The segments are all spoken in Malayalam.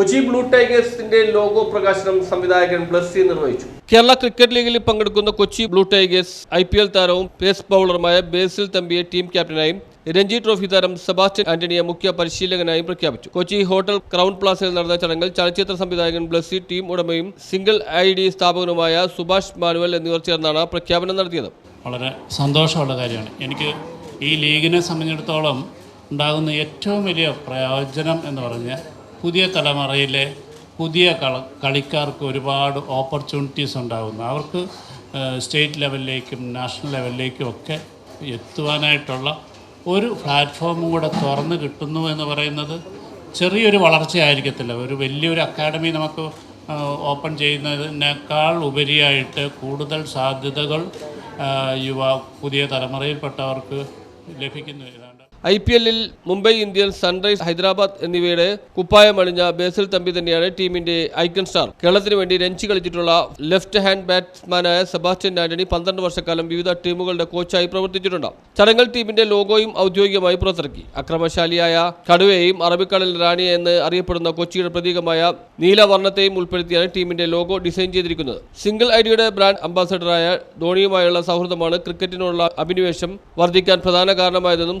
Kochi blue ടൈഗേഴ്സിന്റെ ലോഗോ പ്രകാശനം സംവിധായകൻ ബ്ലസ്സി നിർവഹിച്ചു. കേരള ക്രിക്കറ്റ് ലീഗിൽ പങ്കെടുക്കുന്ന Kochi blue tigers I P L താരവും പേസ് ബൗളറുമായ ബേസിൽ തമ്പിയെ ടീം ക്യാപ്റ്റനായും രഞ്ജി ട്രോഫി താരം സെബാസ്റ്റ്യൻ ആന്റണിയെ മുഖ്യ പരിശീലകനായും പ്രഖ്യാപിച്ചു. കൊച്ചി ഹോട്ടൽ ക്രൗൺ പ്ലാസയിൽ നടന്ന ചടങ്ങിൽ ചലച്ചിത്ര സംവിധായകൻ ബ്ലസ്സി ടീം ഉടമയും സിംഗിൾ ഐ ഡി സ്ഥാപകനുമായ സുഭാഷ് മാനുവൽ എന്നിവർ ചേർന്നാണ് പ്രഖ്യാപനം നടത്തിയത്. വളരെ സന്തോഷമുള്ള കാര്യമാണ്. എനിക്ക് ഈ ലീഗിനെ സംബന്ധിച്ചിടത്തോളം ഉണ്ടാകുന്ന ഏറ്റവും വലിയ പ്രയോജനം എന്ന് പറഞ്ഞാൽ പുതിയ തലമുറയിലെ പുതിയ കള കളിക്കാർക്ക് ഒരുപാട് ഓപ്പർച്യൂണിറ്റീസ് ഉണ്ടാകുന്നു. അവർക്ക് സ്റ്റേറ്റ് ലെവലിലേക്കും നാഷണൽ ലെവലിലേക്കും ഒക്കെ എത്തുവാനായിട്ടുള്ള ഒരു പ്ലാറ്റ്ഫോമും കൂടെ തുറന്ന് കിട്ടുന്നു എന്ന് പറയുന്നത് ചെറിയൊരു വളർച്ചയായിരിക്കത്തില്ല. ഒരു വലിയൊരു അക്കാഡമി നമുക്ക് ഓപ്പൺ ചെയ്യുന്നതിനേക്കാൾ ഉപരിയായിട്ട് കൂടുതൽ സാധ്യതകൾ യുവ പുതിയ തലമുറയിൽപ്പെട്ടവർക്ക് ലഭിക്കുന്നു. ഐ പി എല്ലിൽ മുംബൈ ഇന്ത്യൻസ് സൺറൈസ് ഹൈദരാബാദ് എന്നിവയുടെ കുപ്പായമണിഞ്ഞ ബേസിൽ തമ്പി തന്നെയാണ് ടീമിന്റെ ഐക്കൺ സ്റ്റാർ. കേരളത്തിന് വേണ്ടി രഞ്ജി കളിച്ചിട്ടുള്ള ലെഫ്റ്റ് ഹാൻഡ് ബാറ്റ്സ്മാനായ സെബാസ്റ്റ്യൻ ആന്റണി പന്ത്രണ്ട് വർഷക്കാലം വിവിധ ടീമുകളുടെ കോച്ചായി പ്രവർത്തിച്ചിട്ടുണ്ട്. ചടങ്ങിൽ ടീമിന്റെ ലോഗോയും ഔദ്യോഗികമായി പുറത്തിറക്കി. അക്രമശാലിയായ കടുവയെയും അറബിക്കടൽ റാണി എന്ന് അറിയപ്പെടുന്ന കൊച്ചിയുടെ പ്രതീകമായ നീലവർണത്തെയും ഉൾപ്പെടുത്തിയാണ് ടീമിന്റെ ലോഗോ ഡിസൈൻ ചെയ്തിരിക്കുന്നത്. സിംഗിൾ ഐഡിയുടെ ബ്രാൻഡ് അംബാസഡറായ ധോണിയുമായുള്ള സൗഹൃദമാണ് ക്രിക്കറ്റിനുള്ള അഭിനിവേശം വർദ്ധിക്കാൻ പ്രധാന കാരണമായതെന്നും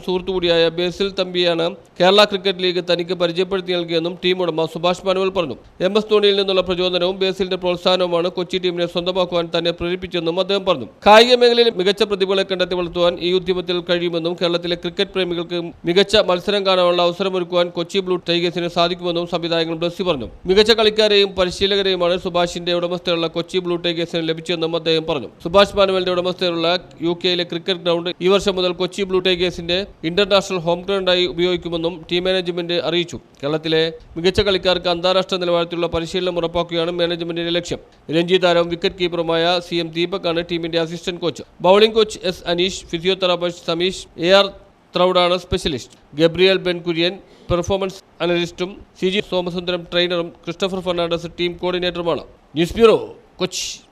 സുഹൃത്തുകൂടിയായ ബേസിൽ തമ്പിയാണ് കേരള ക്രിക്കറ്റ് ലീഗ് തനിക്ക് പരിചയപ്പെടുത്തി നൽകിയെന്നും ടീം ഉടമ സുഭാഷ് മാനുവൽ പറഞ്ഞു. എം എസ് ധോണിയിൽ നിന്നുള്ള പ്രചോദനവും ബേസിലിന്റെ പ്രോത്സാഹനവുമാണ് കൊച്ചി ടീമിനെ സ്വന്തമാക്കുവാൻ തന്നെ പ്രേരിപ്പിച്ചെന്നും അദ്ദേഹം പറഞ്ഞു. കായിക മേഖലയിൽ മികച്ച പ്രതിഭകളെ കണ്ടെത്തി വളർത്തുവാൻ ഈ ഉദ്യമത്തിൽ കഴിയുമെന്നും കേരളത്തിലെ ക്രിക്കറ്റ് പ്രേമികൾക്ക് മികച്ച മത്സരം കാണാനുള്ള അവസരമൊരുക്കുവാൻ കൊച്ചി ബ്ലൂ ടൈഗേഴ്സിന് സാധിക്കുമെന്നും സംവിധായകൻ ബ്ലസ്സി പറഞ്ഞു. മികച്ച കളിക്കാരെയും പരിശീലകരെയുമാണ് സുഭാഷിന്റെ ഉടമസ്ഥയുള്ള കൊച്ചി ബ്ലൂ ടൈഗേഴ്സിന് ലഭിച്ചതെന്നും അദ്ദേഹം പറഞ്ഞു. സുഭാഷ് മാനുവലിന്റെ ഉടമസ്ഥയിലുള്ള യു കെയിലെ ക്രിക്കറ്റ് ഗ്രൗണ്ട് ഈ വർഷം മുതൽ കൊച്ചി ബ്ലൂ ടൈഗേഴ്സിന്റെ ഇന്റർനാഷണൽ ഹോം ഗ്രൗണ്ടായി ഉപയോഗിക്കുമെന്നും ടീം മാനേജ്മെന്റ് അറിയിച്ചു. കേരളത്തിലെ മികച്ച കളിക്കാർക്ക് അന്താരാഷ്ട്ര നിലവാരത്തിലുള്ള പരിശീലനം ഉറപ്പാക്കുകയാണ് മാനേജ്മെന്റിന്റെ ലക്ഷ്യം. രഞ്ജി താരം വിക്കറ്റ് കീപ്പറുമായ സി എം ദീപക്കാണ് ടീമിന്റെ assistant coach bowling coach S Aneesh physiotherapist Sameesh A R ത്രൗഡാണ് specialist Gabriel Ben Kurian performance അനലിസ്റ്റും സി ജി സോമസുന്ദരം ട്രെയിനറും ക്രിസ്റ്റഫർ ഫെർണാണ്ടസ് ടീം കോർഡിനേറ്ററുമാണ് ന്യൂസ് ബ്യൂറോ കൊച്ചി.